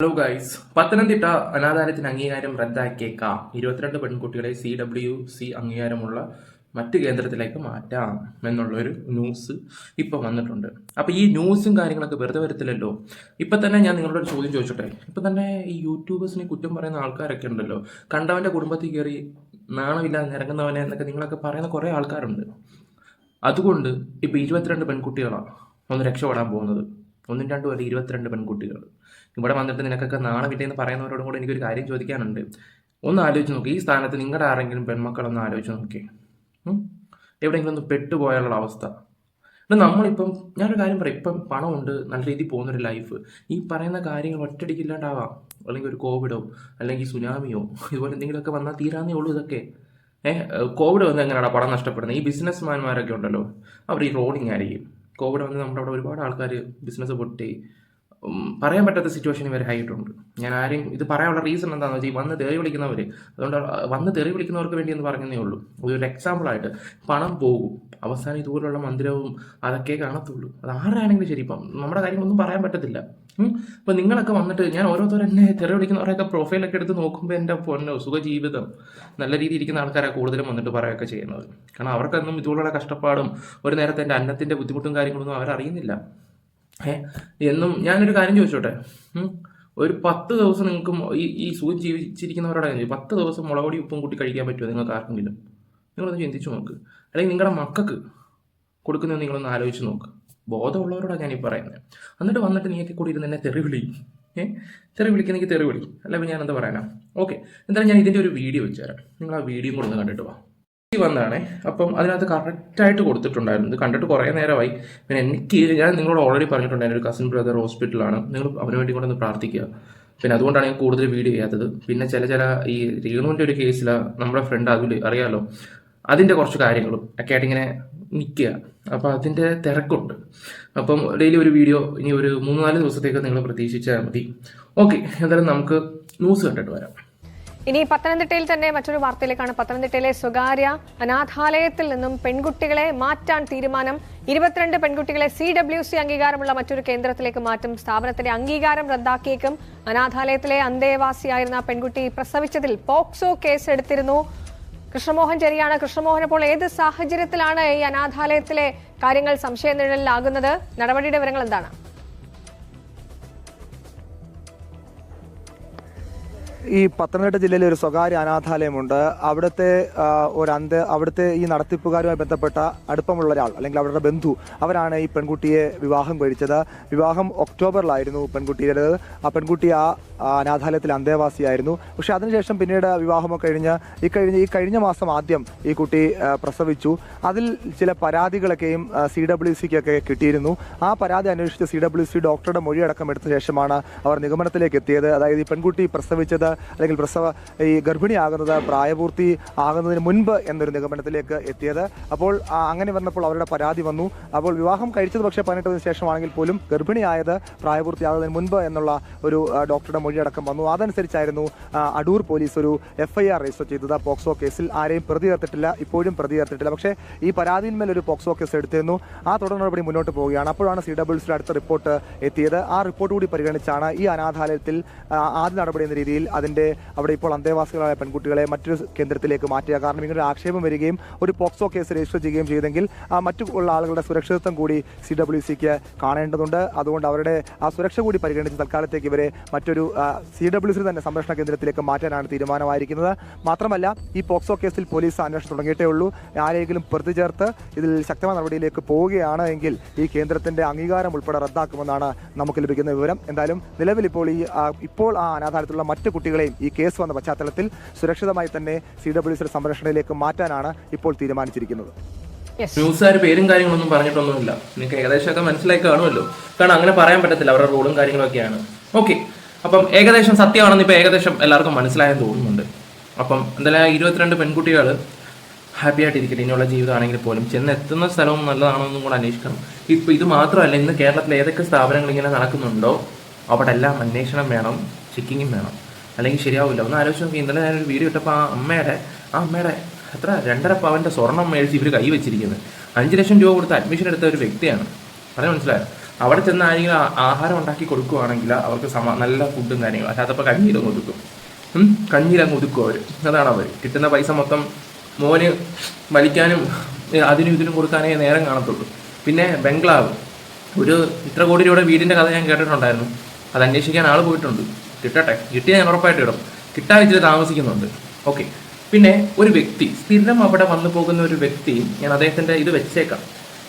Hello guys Pathanamthitta അനാഥാലയത്തിന് അംഗീകാരം റദ്ദാക്കിയേക്കാം. ഇരുപത്തിരണ്ട് പെൺകുട്ടികളെ സി ഡബ്ല്യു സി അംഗീകാരമുള്ള മറ്റ് കേന്ദ്രത്തിലേക്ക് മാറ്റാം എന്നുള്ളൊരു ന്യൂസ് ഇപ്പം വന്നിട്ടുണ്ട്. അപ്പോൾ ഈ ന്യൂസും കാര്യങ്ങളൊക്കെ വെറുതെ വരത്തില്ലല്ലോ? ഇപ്പം തന്നെ ഞാൻ നിങ്ങളോട് ഒരു ചോദ്യം ചോദിച്ചോട്ടെ? ഇപ്പം തന്നെ ഈ യൂട്യൂബേഴ്സിനെ കുറ്റം പറയുന്ന ആൾക്കാരൊക്കെ ഉണ്ടല്ലോ. കണ്ടവന്റെ കുടുംബത്തിൽ കയറി നാണമില്ലാതെ ഇറങ്ങുന്നവനെ എന്നൊക്കെ നിങ്ങളൊക്കെ പറയുന്ന കുറേ ആൾക്കാരുണ്ട്. അതുകൊണ്ട് ഇപ്പോൾ ഇരുപത്തിരണ്ട് പെൺകുട്ടികളാണ് ഒന്ന് രക്ഷപ്പെടാൻ പോകുന്നത്. ഒന്നും രണ്ടും അല്ല ഇരുപത്തിരണ്ട് പെൺകുട്ടികൾ. ഇവിടെ വന്നിട്ട് നിനക്കൊക്കെ നാളെ വിറ്റേന്ന് പറയുന്നവരോടും കൂടെ എനിക്കൊരു കാര്യം ചോദിക്കാനുണ്ട്. ഒന്ന് ആലോചിച്ച് നോക്കി. ഈ സ്ഥാനത്ത് നിങ്ങളുടെ ആരെങ്കിലും പെൺമക്കളൊന്ന് ആലോചിച്ച് നോക്കി. എവിടെയെങ്കിലും ഒന്ന് പെട്ടുപോയാലുള്ള അവസ്ഥ. ഇപ്പം നമ്മളിപ്പം ഞാനൊരു കാര്യം പറയാം. ഇപ്പം പണമുണ്ട് നല്ല രീതിയിൽ പോകുന്നൊരു ലൈഫ് ഈ പറയുന്ന കാര്യങ്ങൾ ഒറ്റയടിക്കില്ലാണ്ടാവാം. അല്ലെങ്കിൽ ഒരു കോവിഡോ അല്ലെങ്കിൽ സുനാമിയോ ഇതുപോലെ എന്തെങ്കിലുമൊക്കെ വന്നാൽ തീരാന്നേ ഉള്ളൂ ഇതൊക്കെ. ഏഹ് കോവിഡ് വന്ന് എങ്ങനെയാണ് പണം നഷ്ടപ്പെടുന്നത്? ഈ ബിസിനസ്മാൻമാരൊക്കെ ഉണ്ടല്ലോ. അവർ ഈ റോഡിങ് ആയിരിക്കും. കോവിഡ് വന്ന് നമ്മുടെ അവിടെ ഒരുപാട് ആൾക്കാർ ബിസിനസ് പൊട്ടി. പറയാൻ പറ്റാത്ത സിറ്റുവേഷൻ ഇവർ ആയിട്ടുണ്ട്. ഞാൻ ആരെയും ഇത് പറയാനുള്ള റീസൺ എന്താണെന്ന് വെച്ചാൽ വന്ന് തെറി വിളിക്കുന്നവർ അതുകൊണ്ട് വന്ന് തെറി വിളിക്കുന്നവർക്ക് വേണ്ടി എന്ന് പറഞ്ഞതേ ഉള്ളൂ. ഒരു എക്സാമ്പിളായിട്ട് പണം പോകും. അവസാനം ഇതുപോലുള്ള മന്ദിരവും അതൊക്കെ കാണത്തുള്ളൂ. അത് ആരാണെങ്കിലും ശരി ഇപ്പം നമ്മുടെ കാര്യങ്ങളൊന്നും പറയാൻ പറ്റത്തില്ല. ഇപ്പം നിങ്ങളൊക്കെ വന്നിട്ട് ഞാൻ ഓരോരുത്തരും എന്നെ തെറി വിളിക്കുന്നവരൊക്കെ പ്രൊഫൈലൊക്കെ എടുത്ത് നോക്കുമ്പോൾ എന്റെ പൊന്നോ സുഖജീവിതം. നല്ല രീതിയിൽ ഇരിക്കുന്ന ആൾക്കാരെ കൂടുതലും വന്നിട്ട് പറയുകയൊക്കെ ചെയ്യുന്നത്. കാരണം അവർക്കൊന്നും ഇതുപോലുള്ള കഷ്ടപ്പാടും ഒരു നേരത്തെ എന്റെ അന്നത്തിന്റെ ബുദ്ധിമുട്ടും കാര്യങ്ങളൊന്നും അവരറിയുന്നില്ല. എന്നും ഞാനൊരു കാര്യം ചോദിച്ചോട്ടെ? ഒരു പത്ത് ദിവസം നിങ്ങൾക്ക് ഈ ഈ സൂചി ജീവിച്ചിരിക്കുന്നവരോട് പത്ത് ദിവസം മുളകൊടി ഉപ്പും കൂട്ടി കഴിക്കാൻ പറ്റുമോ നിങ്ങൾക്ക് ആർക്കെങ്കിലും? നിങ്ങളൊന്ന് ചിന്തിച്ചു നോക്ക്. അല്ലെങ്കിൽ നിങ്ങളുടെ മക്കൾക്ക് കൊടുക്കുന്നത് നിങ്ങളൊന്ന് ആലോചിച്ച് നോക്ക്. ബോധമുള്ളവരോടാണ് ഞാനീ പറയുന്നത് എന്നിട്ട് വന്നിട്ട് നീയൊക്കെ കൂടി ഇരുന്ന് എന്നെ തെറി വിളി ഏ തെറി വിളിക്കുന്നെങ്കിൽ തെറി വിളി അല്ലെങ്കിൽ ഞാൻ എന്താ പറയാനാ? ഓക്കെ എന്തായാലും ഞാൻ ഇതിന്റെ ഒരു വീഡിയോ വെച്ചുതരാം നിങ്ങൾ ആ വീഡിയോ കൂടെ ഒന്ന് കണ്ടിട്ട് വാ. വന്നതാണേ. അപ്പം അതിനകത്ത് കറക്റ്റായിട്ട് കൊടുത്തിട്ടുണ്ടായിരുന്നു. കണ്ടിട്ട് കുറേ നേരമായി. പിന്നെ എനിക്ക് ഞാൻ നിങ്ങളോട് ഓൾറെഡി പറഞ്ഞിട്ടുണ്ട്. പറഞ്ഞിട്ടുണ്ടായിരുന്നു ഒരു കസിൻ ബ്രദർ ഹോസ്പിറ്റലാണ് നിങ്ങൾ അവന് വേണ്ടി കൂടെ ഒന്ന് പ്രാർത്ഥിക്കുക. പിന്നെ അതുകൊണ്ടാണ് ഞാൻ കൂടുതൽ വീഡിയോ ചെയ്യാത്തത്. പിന്നെ ചില ചില ഈ രേണുവിന്റെ ഒരു കേസിൽ നമ്മുടെ ഫ്രണ്ട് അതിൽ അറിയാലോ? അതിന്റെ കുറച്ച് കാര്യങ്ങളും ഒക്കെ ആയിട്ട് ഇങ്ങനെ നിൽക്കുക. അപ്പോൾ അതിന്റെ തിരക്കുണ്ട്. അപ്പം ഡെയിലി ഒരു വീഡിയോ ഇനി ഒരു മൂന്ന് നാല് ദിവസത്തേക്ക് നിങ്ങൾ പ്രതീക്ഷിച്ചാൽ മതി. ഓക്കെ എന്തായാലും നമുക്ക് ന്യൂസ് കണ്ടിട്ട് വരാം. ഇനി പത്തനംതിട്ടയിൽ തന്നെ മറ്റൊരു വാർത്തയിലേക്കാണ്. പത്തനംതിട്ടയിലെ സ്വകാര്യ അനാഥാലയത്തിൽ നിന്നും പെൺകുട്ടികളെ മാറ്റാൻ തീരുമാനം. ഇരുപത്തിരണ്ട് പെൺകുട്ടികളെ സി ഡബ്ല്യു സി അംഗീകാരമുള്ള മറ്റൊരു കേന്ദ്രത്തിലേക്ക് മാറ്റും. സ്ഥാപനത്തിന്റെ അംഗീകാരം റദ്ദാക്കിയേക്കും. അനാഥാലയത്തിലെ അന്തേവാസിയായിരുന്ന പെൺകുട്ടി പ്രസവിച്ചതിൽ പോക്സോ കേസ് എടുത്തിരുന്നു കൃഷ്ണമോഹൻ ചെറിയാണ്. കൃഷ്ണമോഹൻ അപ്പോൾ ഏത് സാഹചര്യത്തിലാണ് ഈ അനാഥാലയത്തിലെ കാര്യങ്ങൾ സംശയനിഴലിലാകുന്നത് നടപടിയുടെ വിവരങ്ങൾ എന്താണ്? ഈ പത്തനംതിട്ട ജില്ലയിൽ ഒരു സ്വകാര്യ അനാഥാലയമുണ്ട്. അവിടുത്തെ ഒരു അന്ത് അവിടുത്തെ ഈ നടത്തിപ്പുകാരുമായി ബന്ധപ്പെട്ട അടുപ്പമുള്ള ഒരാൾ അല്ലെങ്കിൽ അവരുടെ ബന്ധു അവരാണ് ഈ പെൺകുട്ടിയെ വിവാഹം കഴിച്ചത്. വിവാഹം ഒക്ടോബറിലായിരുന്നു പെൺകുട്ടിയുടെ ആ പെൺകുട്ടി ആ അനാഥാലയത്തിൽ അന്തേവാസിയായിരുന്നു. പക്ഷേ അതിനുശേഷം പിന്നീട് വിവാഹമൊക്കെ കഴിഞ്ഞ് ഈ കഴിഞ്ഞ ഈ കഴിഞ്ഞ മാസം ആദ്യം ഈ കുട്ടി പ്രസവിച്ചു. അതിൽ ചില പരാതികളൊക്കെയും സി ഡബ്ല്യു സിക്കൊക്കെ കിട്ടിയിരുന്നു. ആ പരാതി അന്വേഷിച്ച് സി ഡബ്ല്യു സി ഡോക്ടറുടെ മൊഴിയടക്കം എടുത്ത ശേഷമാണ് അവർ നിഗമനത്തിലേക്ക് എത്തിയത്. അതായത് ഈ പെൺകുട്ടി പ്രസവിച്ചത് അല്ലെങ്കിൽ പ്രസവ ഈ ഗർഭിണിയാകുന്നത് പ്രായപൂർത്തി ആകുന്നതിന് മുൻപ് എന്നൊരു നിഗമനത്തിലേക്ക് എത്തിയത്. അപ്പോൾ അങ്ങനെ വന്നപ്പോൾ അവരുടെ പരാതി വന്നു. അപ്പോൾ വിവാഹം കഴിച്ചത് പക്ഷേ പതിനെട്ടതിന് ശേഷമാണെങ്കിൽ പോലും ഗർഭിണിയായത് പ്രായപൂർത്തിയാകുന്നതിന് മുൻപ് എന്നുള്ള ഒരു ഡോക്ടറുടെ മൊഴിയടക്കം വന്നു. അതനുസരിച്ചായിരുന്നു അടൂർ പോലീസ് ഒരു എഫ് ഐ ആർ രജിസ്റ്റർ ചെയ്തത്. പോക്സോ കേസിൽ ആരെയും പ്രതി ചേർത്തിട്ടില്ല ഇപ്പോഴും പ്രതി ചേർത്തിട്ടില്ല. പക്ഷേ ഈ പരാതിയിന്മേൽ ഒരു പോക്സോ കേസ് എടുത്തിരുന്നു. ആ തുടർ നടപടി മുന്നോട്ട് പോവുകയാണ്. അപ്പോഴാണ് സി ഡബ്ല്യൂസിയുടെ അടുത്ത റിപ്പോർട്ട് എത്തിയത്. ആ റിപ്പോർട്ട് കൂടി പരിഗണിച്ചാണ് ഈ അനാഥാലയത്തിൽ ആദ്യ നടപടി എന്ന രീതിയിൽ അതിന്റെ അവിടെ ഇപ്പോൾ അന്തേവാസികളായ പെൺകുട്ടികളെ മറ്റൊരു കേന്ദ്രത്തിലേക്ക് മാറ്റുക. കാരണം ഇങ്ങനെ ഒരു ആക്ഷേപം വരികയും ഒരു പോക്സോ കേസ് രജിസ്റ്റർ ചെയ്യുകയും ചെയ്തെങ്കിൽ ആ മറ്റു ഉള്ള ആളുകളുടെ സുരക്ഷിതത്വം കൂടി സി ഡബ്ല്യു സിക്ക് കാണേണ്ടതുണ്ട്. അതുകൊണ്ട് അവരുടെ ആ സുരക്ഷ കൂടി പരിഗണിച്ച് തൽക്കാലത്തേക്ക് ഇവരെ മറ്റൊരു സി ഡബ്ല്യു സി തന്നെ സംരക്ഷണ കേന്ദ്രത്തിലേക്ക് മാറ്റാനാണ് തീരുമാനമായിരിക്കുന്നത്. മാത്രമല്ല ഈ പോക്സോ കേസിൽ പോലീസ് അന്വേഷണം തുടങ്ങിയിട്ടേ ഉള്ളൂ. ആരെങ്കിലും പ്രതി ചേർത്ത് ഇതിൽ ശക്തമായ നടപടിയിലേക്ക് പോവുകയാണ് എങ്കിൽ ഈ കേന്ദ്രത്തിന്റെ അംഗീകാരം ഉൾപ്പെടെ റദ്ദാക്കുമെന്നാണ് നമുക്ക് ലഭിക്കുന്ന വിവരം. എന്തായാലും നിലവിൽ ഇപ്പോൾ ഈ ഇപ്പോൾ ആ അനാഥാലയത്തിലുള്ള മറ്റു കുട്ടികളെയും ഈ കേസ് വന്ന പശ്ചാത്തലത്തിൽ സുരക്ഷിതമായി തന്നെ സി ഡബ്ല്യു സിയുടെ സംരക്ഷണയിലേക്ക് മാറ്റാനാണ് ഇപ്പോൾ തീരുമാനിച്ചിരിക്കുന്നത്. യെസ് ന്യൂസുകാർ പേരും കാര്യങ്ങളൊന്നും പറഞ്ഞിട്ടൊന്നുമില്ല. നിങ്ങൾക്ക് ഏകദേശമൊക്കെ മനസ്സിലായി കാണുമല്ലോ. കാരണം അങ്ങനെ പറയാൻ പറ്റത്തില്ല. അവരുടെ റൂളും കാര്യങ്ങളൊക്കെയാണ്. ഓക്കെ അപ്പം ഏകദേശം സത്യമാണെന്ന് ഇപ്പോൾ ഏകദേശം എല്ലാവർക്കും മനസ്സിലായെന്ന് തോന്നുന്നുണ്ട്. അപ്പം എന്തായാലും ആ ഇരുപത്തിരണ്ട് പെൺകുട്ടികൾ ഹാപ്പി ആയിട്ടിരിക്കട്ടെ. ഇനിയുള്ള ജീവിതമാണെങ്കിൽ പോലും ചെന്ന് എത്തുന്ന സ്ഥലവും നല്ലതാണെന്നും കൂടെ അന്വേഷിക്കണം. ഇപ്പം ഇത് മാത്രമല്ല ഇന്ന് കേരളത്തിൽ ഏതൊക്കെ സ്ഥാപനങ്ങൾ ഇങ്ങനെ നടക്കുന്നുണ്ടോ? അവിടെ എല്ലാം അന്വേഷണം വേണം ചെക്കിങ്ങും വേണം. അല്ലെങ്കിൽ ശരിയാവില്ല. ഒന്ന് ആലോചിച്ച് നോക്കി ഇന്നലെ ഞാനൊരു വീഡിയോ ഇട്ടപ്പോൾ ആ അമ്മയുടെ ആ അമ്മയുടെ എത്ര രണ്ടര പവന്റെ സ്വർണം മേടിച്ച് ഇവർ കൈ വെച്ചിരിക്കുന്നത്. അഞ്ച് ലക്ഷം രൂപ കൊടുത്ത് അഡ്മിഷൻ എടുത്ത ഒരു വ്യക്തിയാണ്. പറഞ്ഞ മനസ്സിലായോ? അവിടെ ചെന്ന് ആരെങ്കിലും ആഹാരം ഉണ്ടാക്കി കൊടുക്കുവാണെങ്കിൽ അവർക്ക് സമ നല്ല ഫുഡും കാര്യങ്ങളും. അല്ലാത്തപ്പോൾ കഞ്ഞീരങ്ങ് ഒതുക്കും. കഞ്ഞീരങ്ങ് ഒതുക്കും അവർ അതാണ് അവർ കിട്ടുന്ന പൈസ മൊത്തം മോന് വലിക്കാനും അതിനും ഇതിനും കൊടുക്കാനേ നേരം കാണത്തുള്ളൂ. പിന്നെ ബംഗ്ലാവ്. ഒരു ഇത്ര കോടി രൂപയുടെ വീടിന്റെ കഥ ഞാൻ കേട്ടിട്ടുണ്ടായിരുന്നു. അത് അന്വേഷിക്കാൻ ആൾ പോയിട്ടുണ്ട്. കിട്ടട്ടെ. കിട്ടിയാൽ ഞാൻ ഉറപ്പായിട്ട് ഇടും. കിട്ടാൻ ഇച്ചിരി താമസിക്കുന്നുണ്ട്. ഓക്കെ പിന്നെ ഒരു വ്യക്തി സ്ഥിരം അവിടെ വന്നു പോകുന്ന ഒരു വ്യക്തി ഞാൻ അദ്ദേഹത്തിന്റെ ഇത് വെച്ചേക്കാം.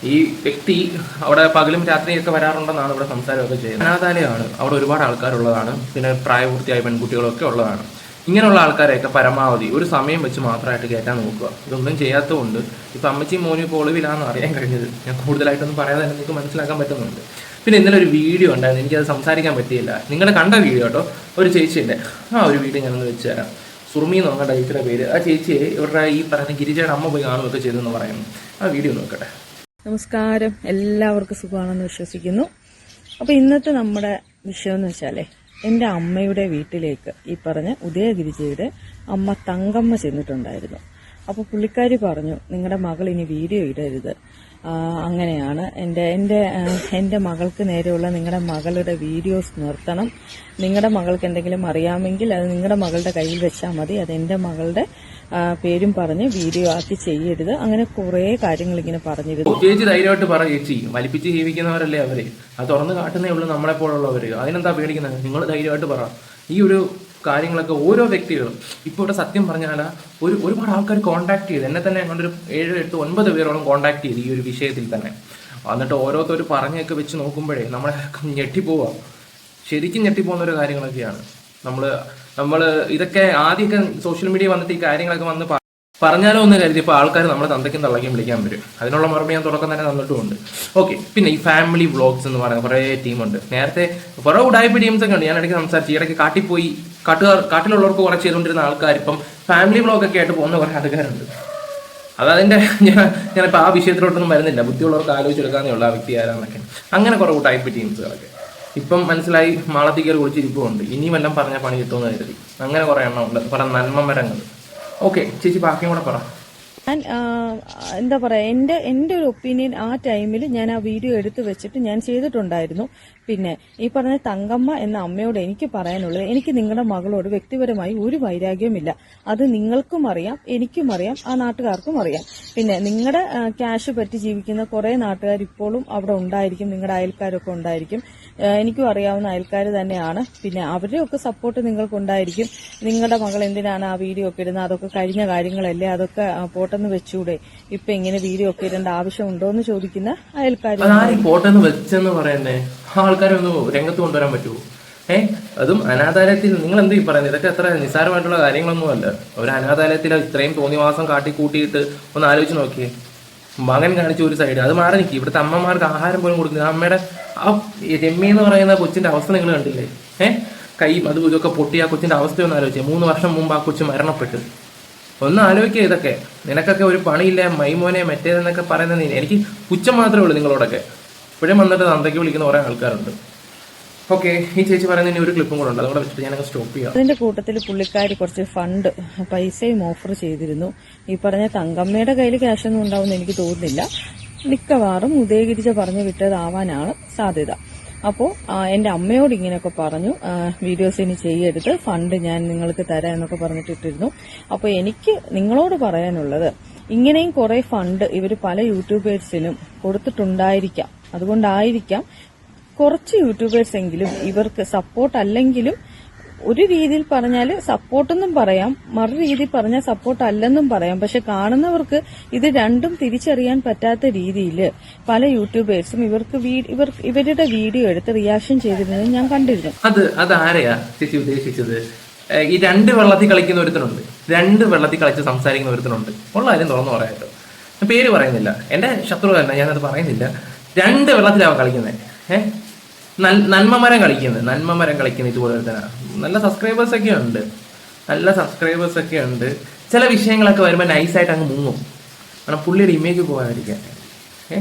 ഈ വ്യക്തി അവിടെ പകലും രാത്രിയൊക്കെ വരാറുണ്ടെന്നാണ് ഇവിടെ സംസാരമൊക്കെ ചെയ്യുന്നത്. അനാഥാലയമാണ്. അവിടെ ഒരുപാട് ആൾക്കാരുള്ളതാണ്. പിന്നെ പ്രായപൂർത്തിയായ പെൺകുട്ടികളൊക്കെ ഉള്ളതാണ്. ഇങ്ങനെയുള്ള ആൾക്കാരെയൊക്കെ പരമാവധി ഒരു സമയം വെച്ച് മാത്രമായിട്ട് കയറ്റാൻ നോക്കുക. ഇതൊന്നും ചെയ്യാത്തതുകൊണ്ട് ഇപ്പം അമ്മച്ചി മോനും ഇപ്പോൾ അറിയാൻ കഴിഞ്ഞത്. ഞാൻ കൂടുതലായിട്ടൊന്നും പറയാതെ നിങ്ങൾക്ക് മനസ്സിലാക്കാൻ പറ്റുന്നുണ്ട്. പിന്നെ ഇന്നലെ ഒരു വീഡിയോ ഉണ്ടായിരുന്നു. എനിക്കത് സംസാരിക്കാൻ പറ്റിയില്ല. നിങ്ങൾ കണ്ട വീഡിയോ കേട്ടോ. ഒരു ചേച്ചിയുടെ ആ ഒരു വീഡിയോ ഞാനൊന്ന് വെച്ച് തരാം. സുറുമി എന്ന് പറഞ്ഞ ചേച്ചിയുടെ പേര്. ആ ചേച്ചിയെ ഇവരുടെ ഈ പറയുന്ന ഗിരിജയുടെ അമ്മ പോയി കാണുകയൊക്കെ ചെയ്തെന്ന് പറയുന്നു. ആ വീഡിയോ നോക്കട്ടെ. നമസ്കാരം. എല്ലാവർക്കും സുഖമാണെന്ന് വിശ്വസിക്കുന്നു. അപ്പോൾ ഇന്നത്തെ നമ്മുടെ വിഷയം എന്ന് വെച്ചാലേ എന്റെ അമ്മയുടെ വീട്ടിലേക്ക് ഈ പറഞ്ഞ ഉദയഗിരിജയുടെ അമ്മ തങ്കമ്മ ചെന്നിട്ടുണ്ടായിരുന്നു. അപ്പോൾ പുള്ളിക്കാരി പറഞ്ഞു നിങ്ങളുടെ മകൾ ഇനി വീഡിയോ ഇടരുത്. അങ്ങനെയാണ്. എന്റെ എന്റെ എന്റെ മകൾക്ക് നേരെയുള്ള നിങ്ങളുടെ മകളുടെ വീഡിയോസ് നിർത്തണം. നിങ്ങളുടെ മകൾക്ക് എന്തെങ്കിലും അറിയാമെങ്കിൽ അത് നിങ്ങളുടെ മകളുടെ കയ്യിൽ വെച്ചാൽ മതി. അത് എന്റെ മകളുടെ പേരും പറഞ്ഞ് വീഡിയോ ആക്കി ചെയ്യരുത്. അങ്ങനെ കുറേ കാര്യങ്ങൾ ഇങ്ങനെ പറഞ്ഞിരുന്നു. പ്രത്യേകിച്ച് ധൈര്യമായിട്ട് പറ ചേച്ചി. വലിപ്പിച്ച് ജീവിക്കുന്നവരല്ലേ അവർ? അത് തുറന്ന് കാട്ടുന്നേ ഉള്ളൂ നമ്മളെ പോലുള്ളവര് അതിനെന്താ പേടിക്കുന്നത്? നിങ്ങൾ ധൈര്യമായിട്ട് പറ. ഈ ഒരു കാര്യങ്ങളൊക്കെ ഓരോ വ്യക്തികളും. ഇപ്പോൾ ഇവിടെ സത്യം പറഞ്ഞാൽ ഒരു ഒരുപാട് ആൾക്കാർ കോൺടാക്ട് ചെയ്ത് എന്നെ തന്നെ അങ്ങോട്ടൊരു ഏഴ് എട്ട് ഒൻപത് പേരോളം കോൺടാക്ട് ചെയ്ത് ഈ ഒരു വിഷയത്തിൽ തന്നെ. എന്നിട്ട് ഓരോരുത്തർ പറഞ്ഞൊക്കെ വെച്ച് നോക്കുമ്പോഴേ നമ്മളെ ഞെട്ടിപ്പോവാ. ശരിക്കും ഞെട്ടിപ്പോകുന്ന ഒരു കാര്യങ്ങളൊക്കെയാണ്. നമ്മൾ നമ്മൾ ഇതൊക്കെ ആദ്യമൊക്കെ സോഷ്യൽ മീഡിയ വന്നിട്ട് ഈ കാര്യങ്ങളൊക്കെ വന്ന് പറഞ്ഞാലോ എന്ന് കരുതി ഇപ്പോൾ ആൾക്കാർ നമ്മളെ തന്തയ്ക്കും തള്ളയ്ക്കും വിളിക്കാൻ വരും. അതിനുള്ള മറുപടി ഞാൻ തുടക്കം തന്നെ തന്നിട്ടുമുണ്ട്. ഓക്കെ പിന്നെ ഈ ഫാമിലി വ്ളോഗ്സ് എന്ന് പറയുന്ന കുറേ ടീമുണ്ട് നേരത്തെ കുറേ ഉടായ്പ ടീംസ് ഒക്കെ ഉണ്ട്. ഞാൻ ഇടയ്ക്ക് സംസാരിച്ചു. ഇടയ്ക്ക് കാട്ടിപ്പോയി കാട്ടുകാർ കാട്ടിലുള്ളവർക്ക് കുറേ ചെയ്തുകൊണ്ടിരുന്ന ആൾക്കാർ. ഇപ്പം ഫാമിലി വ്ളോഗ് ഒക്കെ ആയിട്ട് പോകുന്ന കുറേ ആൾക്കാരുണ്ട്. അതതിന്റെ ഞാൻ ഞാനിപ്പോൾ ആ വിഷയത്തിലോട്ടൊന്നും വരുന്നില്ല. ബുദ്ധിയുള്ളവർക്ക് ആലോചിച്ചെടുക്കാന്നേ ഉള്ളൂ ആ വ്യക്തി ആരാന്നൊക്കെ. അങ്ങനെ കുറേ ടൈപ്പ് ടീംസുകളൊക്കെ ഇപ്പം മനസ്സിലായി മാളത്തിക്കൽ കുറിച്ച് കുളിച്ചിരിപ്പുണ്ട് ഇനിയും എല്ലാം പണി കിട്ടുമെന്ന് കരുതി. അങ്ങനെ കുറേ എണ്ണം ഉണ്ട്. നന്മമരങ്ങൾ. നന്മ മരങ്ങൾ ഓക്കെ ചേച്ചി ബാക്കിയും കൂടെ പറ. ഞാൻ എന്താ പറയാ എന്റെ എന്റെ ഒരു ഒപ്പീനിയൻ ആ ടൈമിൽ ഞാൻ ആ വീഡിയോ എടുത്തു വെച്ചിട്ട് ഞാൻ ചെയ്തിട്ടുണ്ടായിരുന്നു. പിന്നെ ഈ പറഞ്ഞ തങ്കമ്മ എന്ന അമ്മയോട് എനിക്ക് പറയാനുള്ളത് എനിക്ക് നിങ്ങളുടെ മകളോട് വ്യക്തിപരമായി ഒരു വൈരാഗ്യമില്ല അത് നിങ്ങൾക്കും അറിയാം എനിക്കും അറിയാം ആ നാട്ടുകാർക്കും അറിയാം. പിന്നെ നിങ്ങളുടെ ക്യാഷ് പറ്റി ജീവിക്കുന്ന കുറേ നാട്ടുകാർ ഇപ്പോഴും അവിടെ ഉണ്ടായിരിക്കും നിങ്ങളുടെ അയൽക്കാരൊക്കെ ഉണ്ടായിരിക്കും. എനിക്കും അറിയാവുന്ന അയൽക്കാർ തന്നെയാണ്. പിന്നെ അവരുടെയൊക്കെ സപ്പോർട്ട് നിങ്ങൾക്കുണ്ടായിരിക്കും. നിങ്ങളുടെ മകൾ എന്തിനാണ് ആ വീഡിയോ ഒക്കെ ഇടുന്നത്? അതൊക്കെ കഴിഞ്ഞ കാര്യങ്ങളല്ലേ? അതൊക്കെ പോട്ടെന്ന് വെച്ചൂടെ? ഇപ്പൊ ഇങ്ങനെ വീഡിയോ ഒക്കെ ഇടേണ്ട ആവശ്യമുണ്ടോ എന്ന് ചോദിക്കുന്ന അയൽക്കാർ പോട്ടെന്ന് വെച്ചെന്ന് പറയുന്നേ ആൾക്കാരൊന്നും ആൾക്കാരെ ഒന്ന് രംഗത്ത് കൊണ്ടുവരാൻ പറ്റുമോ ഏ? അതും അനാഥാലയത്തിൽ നിങ്ങൾ എന്ത് ഈ പറയുന്നത്? ഇതൊക്കെ അത്ര നിസ്സാരമായിട്ടുള്ള കാര്യങ്ങളൊന്നും അല്ല ഒരു അനാഥാലയത്തിൽ ഇത്രയും തോന്നിവാസം കാട്ടി കൂട്ടിയിട്ട് ഒന്ന് ആലോചിച്ച് നോക്കിയേ. മകൻ കാണിച്ച ഒരു സൈഡ് അത് മാറി നിൽക്കി ഇവിടുത്തെ അമ്മമാർക്ക് ആഹാരം പോലും കൊടുക്കുന്നത് അമ്മയുടെ ആ രമ്യ എന്ന് പറയുന്ന കൊച്ചിന്റെ അവസ്ഥ നിങ്ങൾ കണ്ടില്ലേ? ഏ? കൈ അതും ഇതൊക്കെ പൊട്ടി ആ കൊച്ചിന്റെ അവസ്ഥ ഒന്ന് ആലോചിച്ചേ. മൂന്ന് വർഷം മുമ്പ് ആ കൊച്ചു മരണപ്പെട്ടു. ഒന്ന് ആലോചിക്കുക ഇതൊക്കെ. നിനക്കൊക്കെ ഒരു പണിയില്ല. മൈമോനെ മറ്റേതെന്നൊക്കെ പറയുന്നത് എനിക്ക് പുച്ഛം മാത്രമേ ഉള്ളൂ നിങ്ങളോടൊക്കെ. ഇപ്പോഴും വന്നിട്ട് തന്തയ്ക്ക് വിളിക്കുന്ന കുറേ ആൾക്കാരുണ്ട്. ഓക്കെ ഈ ചേച്ചി പറയുന്ന ഇനി ഒരു ക്ലിപ്പും കൂടെ ഉണ്ട്. അതുകൂടെ വെച്ചിട്ട് ഞാനൊക്കെ സ്റ്റോപ്പ് ചെയ്യാം. അതിന്റെ കൂട്ടത്തിൽ പുള്ളിക്കാർ കുറച്ച് ഫണ്ട് പൈസയും ഓഫർ ചെയ്തിരുന്നു. ഈ പറഞ്ഞ തങ്കമ്മയുടെ കയ്യിൽ ക്യാഷൊന്നും ഉണ്ടാവുമെന്ന് എനിക്ക് തോന്നുന്നില്ല. മിക്കവാറും ഉദയഗിരിച്ച പറഞ്ഞു വിട്ടതാവാനാണ് സാധ്യത. അപ്പോൾ എന്റെ അമ്മയോട് ഇങ്ങനെയൊക്കെ പറഞ്ഞു. വീഡിയോസ് ഇനി ചെയ്യരുത്. ഫണ്ട് ഞാൻ നിങ്ങൾക്ക് തരാം എന്നൊക്കെ പറഞ്ഞിട്ടിട്ടിരുന്നു അപ്പോൾ എനിക്ക് നിങ്ങളോട് പറയാനുള്ളത് ഇങ്ങനെയും കുറെ ഫണ്ട് ഇവർ പല യൂട്യൂബേഴ്സിനും കൊടുത്തിട്ടുണ്ടായിരിക്കാം. അതുകൊണ്ടായിരിക്കാം കുറച്ച് യൂട്യൂബേഴ്സ് എങ്കിലും ഇവർക്ക് സപ്പോർട്ട് അല്ലെങ്കിലും ഒരു രീതിയിൽ പറഞ്ഞാൽ സപ്പോർട്ടെന്നും പറയാം. മറു രീതിയിൽ പറഞ്ഞാൽ സപ്പോർട്ട് അല്ലെന്നും പറയാം. പക്ഷെ കാണുന്നവർക്ക് ഇത് രണ്ടും തിരിച്ചറിയാൻ പറ്റാത്ത രീതിയിൽ പല യൂട്യൂബേഴ്സും ഇവർക്ക് ഇവർ ഇവരുടെ വീഡിയോ എടുത്ത് റിയാക്ഷൻ ചെയ്തിരുന്നത് ഞാൻ കണ്ടിരുന്നു. അത് അത് ആരെയാ ചേച്ചി ഉദ്ദേശിച്ചത്? ഈ രണ്ട് വെള്ളത്തിൽ കളിക്കുന്ന ഒരുത്തനുണ്ട്. രണ്ട് വെള്ളത്തിൽ കളിച്ച് സംസാരിക്കുന്ന ഒരുത്തനുണ്ട്. ഉള്ള കാര്യം തുറന്നു പറയാട്ടോ പേര് പറയുന്നില്ല. എന്റെ ശത്രു തന്നെ ഞാനത് പറയുന്നില്ല. രണ്ട് വെള്ളത്തിലാവാ കളിക്കുന്നത് ഏഹ് നന്മമരം കളിക്കുന്നത് നന്മമരം കളിക്കുന്നത് ഇതുപോലെ തന്നെ. നല്ല സബ്സ്ക്രൈബേഴ്സ് ഒക്കെ ഉണ്ട്. നല്ല സബ്സ്ക്രൈബേഴ്സ് ഒക്കെ ഉണ്ട്. ചില വിഷയങ്ങളൊക്കെ വരുമ്പോൾ നൈസായിട്ട് അങ്ങ് മുങ്ങും. കാരണം പുള്ളിയുടെ ഇമേജ് പോകാതിരിക്കാൻ. ഏ?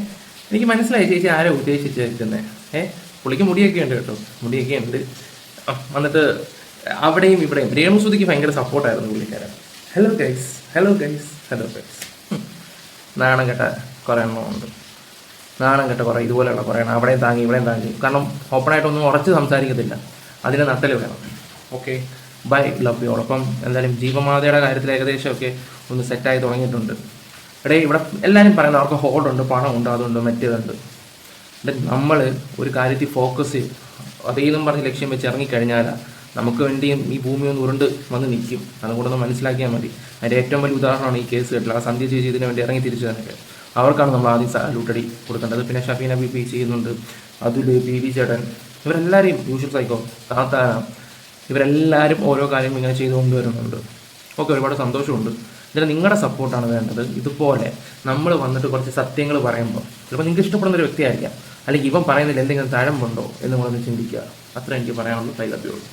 എനിക്ക് മനസ്സിലായി ചേച്ചി ആരാ ഉദ്ദേശിച്ചിരിക്കുന്നത് ഏ? പുള്ളിക്ക് മുടിയൊക്കെ ഉണ്ട് കേട്ടോ. മുടിയൊക്കെ ഉണ്ട്. വന്നിട്ട് അവിടെയും ഇവിടെയും. രേണുസുതിക്ക് ഭയങ്കര സപ്പോർട്ടായിരുന്നു പുള്ളിക്കാരൻ. Hello guys hello guys hello guys നാണം കേട്ട കുറേ എണ്ണം ഉണ്ട്. നാണം കെട്ട കുറേ ഇതുപോലെയുള്ള കുറേ അവിടെയും താങ്ങി ഇവിടെയും താങ്ങി. കാരണം ഓപ്പണായിട്ടൊന്നും ഉറച്ച് സംസാരിക്കത്തില്ല. അതിന് നട്ടൽ വേണം. ഓക്കെ. ബൈ ലവ് യു അപ്പം എന്തായാലും ജീവമാതയുടെ കാര്യത്തിൽ ഏകദേശമൊക്കെ ഒന്ന് സെറ്റായി തുടങ്ങിയിട്ടുണ്ട്. എടേ ഇവിടെ എല്ലാവരും പറയുന്നത് അവർക്ക് ഹോൾഡുണ്ട് പണമുണ്ട് അതുണ്ട് മറ്റേതുണ്ട്. നമ്മൾ ഒരു കാര്യത്തിൽ ഫോക്കസ് അതേന്നും പറഞ്ഞ് ലക്ഷ്യം വെച്ച് ഇറങ്ങിക്കഴിഞ്ഞാൽ നമുക്ക് വേണ്ടിയും ഈ ഭൂമി ഒന്ന് ഉരുണ്ട് വന്ന് നിൽക്കും. അതുകൊണ്ടൊന്ന് മനസ്സിലാക്കിയാൽ മതി. അതിന്റെ ഏറ്റവും വലിയ ഉദാഹരണമാണ് ഈ കേസ് കേട്ടില്ല ആ സന്ധ്യ ചേച്ചി ഇതിന് വേണ്ടി ഇറങ്ങി തിരിച്ചു തന്നെ അവർക്കാണ് നമ്മൾ ആദ്യം സാലൂട്ടടി കൊടുക്കേണ്ടത്. പിന്നെ ഷഫീന ബി പി ചെയ്യുന്നുണ്ട്. അതുൽ പി വി ചേട്ടൻ. ഇവരെല്ലാവരെയും യൂഷ്വൽ സൈക്കോ താത്താന ഇവരെല്ലാവരും ഓരോ കാര്യം ഇങ്ങനെ ചെയ്തുകൊണ്ട് വരുന്നുണ്ട്. ഓക്കെ ഒരുപാട് സന്തോഷമുണ്ട്. ഇതിന് നിങ്ങളുടെ സപ്പോർട്ടാണ് വേണ്ടത്. ഇതുപോലെ നമ്മൾ വന്നിട്ട് കുറച്ച് സത്യങ്ങൾ പറയുമ്പോൾ ചിലപ്പോൾ നിങ്ങൾക്ക് ഇഷ്ടപ്പെടുന്ന ഒരു വ്യക്തിയായിരിക്കാം. അല്ലെങ്കിൽ ഇവൻ പറയുന്നതിൽ എന്തെങ്കിലും തഴമ്പുണ്ടോ എന്ന് നിങ്ങളൊന്ന് ചിന്തിക്കുക. അത്ര എനിക്ക് പറയാനുള്ളൂ. കൈലഭ്യമുള്ളൂ